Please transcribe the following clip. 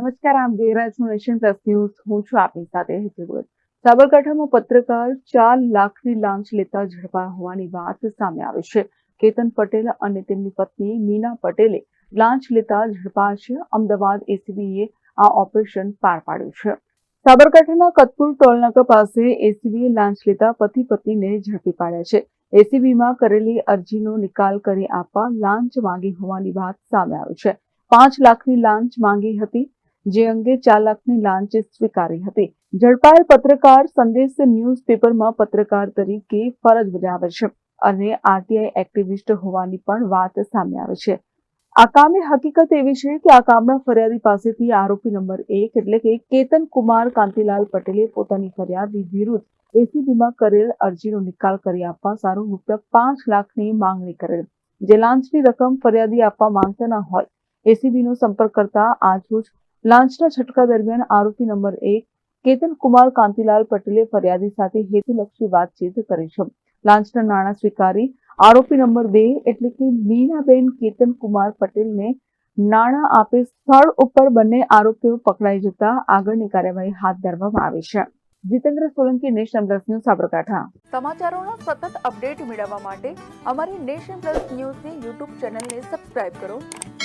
નમસ્કાર, આમ ગેરાજ હું નેશન પ્લસ ન્યૂઝ. હું છું આપની સાથે હેતલ સાબરકાંઠામાં પત્રકાર ચાર લાખની લાંચ લેતા ઝડપાયા હોવાની વાત સામે આવી છે. કેતન પટેલ અને તેમની પત્ની મીના પટેલે લાંચ લેતા ઝડપાયા છે. અમદાવાદ એસીબીએ આ ઓપરેશન પાર પાડ્યું છે. સાબરકાંઠાના કતપુર ટોલનાકા પાસે એસીબીએ લાંચ લેતા પતિ પત્નીને ઝડપી પાડ્યા છે. એસીબીમાં કરેલી અરજીનો નિકાલ કરી આપવા લાંચ માંગી હોવાની વાત સામે આવી છે. પાંચ લાખની લાંચ માંગી હતી. જે અંગે ચાર લાખની લાંચ સ્વીકારી હતી. ઝડપાયેલ પત્રકાર સંદેશ ન્યૂઝપેપરમાં પત્રકાર તરીકે ફરજ બજાવે છે અને આરટીઆઈ એક્ટિવિસ્ટ હોવાની પણ વાત સામે આવે છે. આ કામની હકીકત એવી છે કે આ કામના ફરિયાદી પાસેથી આરોપી નંબર એક એટલે કે કેતન કુમાર કાંતિલાલ પટેલે પોતાની ફરિયાદી વિરુદ્ધ એસીબીમાં કરેલ અરજીનો નિકાલ કરી આપવા સારું રૂપિયા પાંચ લાખની માંગણી કરેલ. જે લાંચની રકમ ફરિયાદી આપવા માંગતા ન હોય. એસીબીનો સંપર્ક કરતા આજરોજ લાંચના છટકા દરમિયાન આરોપી નંબર એક કેતન કુમાર કાંતિલાલ પટેલે ફરિયાદી સાથે હેતુલક્ષી વાતચીત કરી છે. લાંચના નાણાં સ્વીકારી આરોપી નંબર બે એટલે કે મીનાબેન કેતન કુમાર પટેલને નાણાં આપે સ્થળ ઉપર બંને આરોપીઓ પકડાઈ જતા આગળની કાર્યવાહી હાથ ધરવામાં આવી છે. Jitendra Solanki national plus news, Sabarkantha. સમાચારોનો સતત અપડેટ મેળવવા માટે અમારી નેશન પ્લસ ન્યૂઝની યુટ્યુબ ચેનલને સબસ્ક્રાઇબ કરો.